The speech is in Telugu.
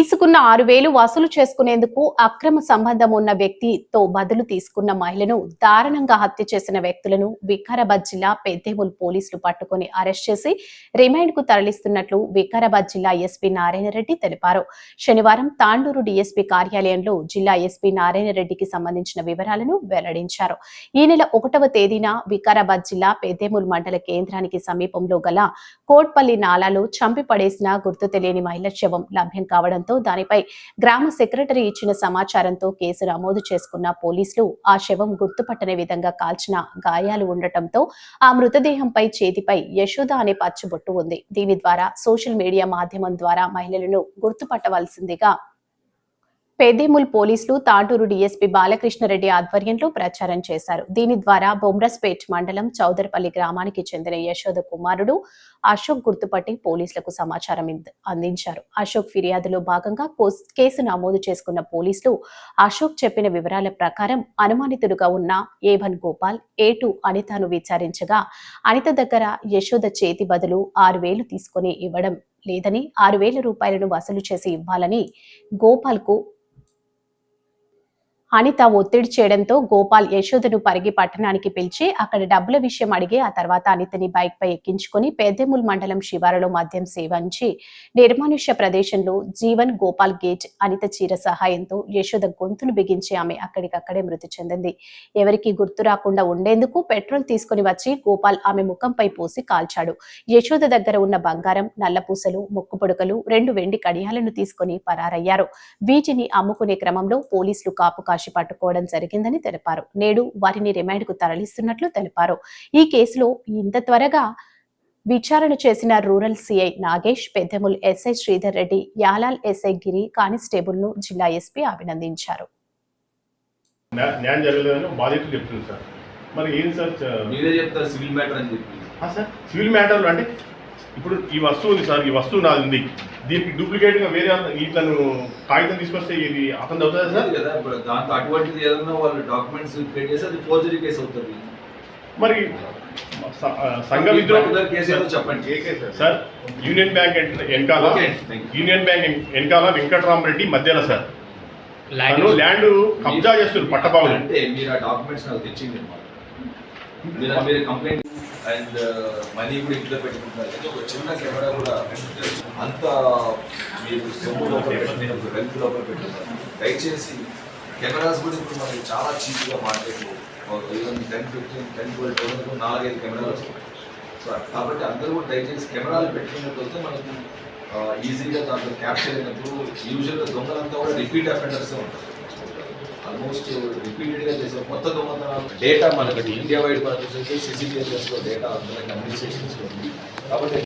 తీసుకున్న ఆరు వేలు వసూలు చేసుకునేందుకు అక్రమ సంబంధం ఉన్న వ్యక్తితో బదులు తీసుకున్న మహిళను దారుణంగా హత్య చేసిన వ్యక్తులను వికారాబాద్ జిల్లా పెద్దేముల్ పోలీసులు పట్టుకుని అరెస్ట్ చేసి రిమైండ్కు తరలిస్తున్నట్లు వికారాబాద్ జిల్లా ఎస్పీ నారాయణరెడ్డి తెలిపారు. శనివారం తాండూరు డిఎస్పీ కార్యాలయంలో జిల్లా ఎస్పీ నారాయణరెడ్డికి సంబంధించిన వివరాలను వెల్లడించారు. ఈ నెల ఒకటవ తేదీన వికారాబాద్ జిల్లా పెద్దేముల్ మండల కేంద్రానికి సమీపంలో గల కోట్పల్లి నాలాలో చంపి పడేసిన గుర్తు తెలియని మహిళ శవం లభ్యం కావడంతో దానిపై గ్రామ సెక్రటరీ ఇచ్చిన సమాచారంతో కేసు నమోదు చేసుకున్న పోలీసులు ఆ శవం గుర్తుపట్టని విధంగా కాల్చిన గాయాలు ఉండటంతో ఆ మృతదేహంపై చేతిపై యశోద అనే పచ్చబొట్టు ఉంది. దీని ద్వారా సోషల్ మీడియా మాధ్యమం ద్వారా మహిళలను గుర్తుపట్టవలసిందిగా పేదేముల్ పోలీసులు తాండూరు డీఎస్పీ బాలకృష్ణారెడ్డి ఆధ్వర్యంలో ప్రచారం చేశారు. దీని ద్వారా బొమ్రస్పేట్ మండలం చౌదర్పల్లి గ్రామానికి చెందిన యశోద కుమారుడు అశోక్ గుర్తుపట్టి పోలీసులకు సమాచారం అందించారు. అశోక్ ఫిర్యాదులో భాగంగా కోస్- కేసు నమోదు చేసుకున్న పోలీసులు అశోక్ చెప్పిన వివరాల ప్రకారం అనుమానితుడుగా ఉన్న A one Gopal A two అనితను విచారించగా అనిత దగ్గర యశోద చేతి బదులు ఆరు వేలు తీసుకుని ఇవ్వడం లేదని ఆరు వేల రూపాయలను వసూలు చేసి ఇవ్వాలని గోపాల్కు అనిత ఒత్తిడి చేయడంతో గోపాల్ యశోదను పరిగి పట్టణానికి పిలిచి అక్కడ డబ్బుల విషయం అడిగి ఆ తర్వాత అనితని బైక్ పై ఎక్కించుకొని పెద్దేముల్ మండలం శివారులో మద్యం సేవించి నిర్మానుష్య ప్రదేశంలో జీవన్ గోపాల్ గేట్ అనిత చీర సహాయంతో యశోద గొంతును బిగించి ఆమె అక్కడికక్కడే మృతి చెందింది. ఎవరికి గుర్తు రాకుండా ఉండేందుకు పెట్రోల్ తీసుకుని వచ్చి గోపాల్ ఆమె ముఖంపై పోసి కాల్చాడు. యశోద దగ్గర ఉన్న బంగారం నల్లపూసలు ముక్కు పొడుకలు రెండు వెండి కడియాలను తీసుకుని పరారయ్యారు. వీటిని అమ్ముకునే క్రమంలో పోలీసులు కాపు కాశి పట్టుకోవడం జరిగిందని తెలిపారు. నేడు వారిని రిమాండ్కు తరలిస్తున్నట్లు తెలిపారు. ఈ కేసులో ఇంత త్వరగా విచారణ చేసిన rural CI Nagesh Peddamul SI Sridhar Reddy Yalal SI Giri కానిస్టేబుల్ను జిల్లా ఎస్పీ అభినందించారు. మరి ఏంటి సార్ మీరే చెప్తారు సివిల్ మ్యాటర్ అని చెప్పి. ఆ సార్ సివిల్ మ్యాటర్లు అంటే ఇప్పుడు ఈ వస్తువు ఉంది సార్ ఈ వస్తువు నాది ఉంది. దీనికి డూప్లికేట్గా వేరే ఇట్లను కాగితం తీసుకొస్తే ఇది అతను అవుతుందా సార్? కదా ఇప్పుడు దాంతో అటువంటిది ఏదన్నా వాళ్ళు డాక్యుమెంట్స్ క్రియేట్ చేస్తే అది ఫోర్జరీ కేసు అవుతుంది. మరి సంఘ విద్రోహం చెప్పండి. సార్ యూనియన్ బ్యాంక్ వెన్- వెనకాల. యూనియన్ బ్యాంక్ వెన్- వెనకాల వెంకటరామరెడ్డి మధ్యలో సార్. ల్యాండ్ కబ్జా చేస్తున్నారు పట్టబాబులు అంటే మీరు ఆ డాక్యుమెంట్స్ నాకు తెచ్చింది మీరు కంప్లైంట్ అండ్ మనీ కూడా ఇంట్లో పెట్టుకుంటున్నారు కానీ ఒక చిన్న కెమెరా కూడా అంత మీరు సొమ్ము లోపల పెట్టినప్పుడు వెల్త్ లోపల పెట్టున్నారు దయచేసి కెమెరాస్ కూడా ఇప్పుడు మనకి చాలా చీప్గా మార్కెట్లో even ten fifteen ten twelve thousand నాలుగైదు కెమెరాలు వస్తున్నాయి సో కాబట్టి అందరూ కూడా దయచేసి కెమెరాలు పెట్టుకున్నట్లయితే మనకి ఈజీగా దాంట్లో క్యాప్చర్ అయినప్పుడు యూజువల్గా దొంగలంతా కూడా రిపీట్ అఫెండర్సే ఉంటారు. ఆల్మోస్ట్ రిపీటెడ్గా చేసిన కొత్త దొంగతనాలు డేటా మనకి ఇండియా వైడ్ మనకు సీసీటీవీలో డేటా అందులో అన్ని ఉంది. కాబట్టి